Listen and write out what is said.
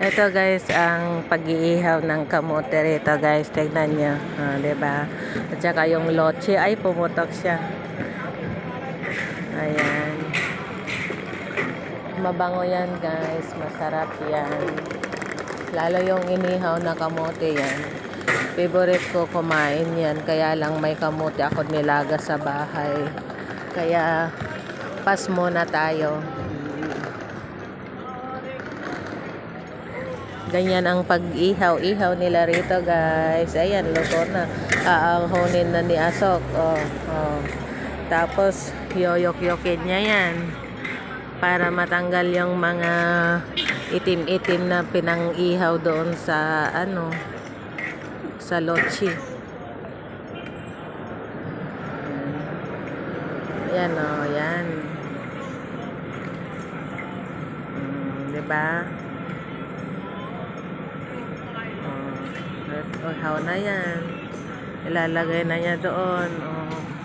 Ito guys, ang pag-iihaw ng kamote rito guys. Tignan nyo. Ah, diba? At saka yung loche. Ay, pumutok siya. Ayan. Mabango yan guys. Masarap yan. Lalo yung inihaw na kamote yan. Favorite ko kumain yan. Kaya lang may kamote ako nilaga sa bahay. Kaya pas muna tayo. Ganyan ang pag-ihaw-ihaw nila rito, guys. Ayan, luto na. Aanhonin na ni Asok. Oh, oh. Tapos, yoyok-yokin niya yan. Para matanggal yung mga itim-itim na pinang-ihaw doon sa, ano, sa lochi. Yan, oh, yan. Mm, diba? Oh, uhaw na yan. Ilalagay na niya doon. Oh.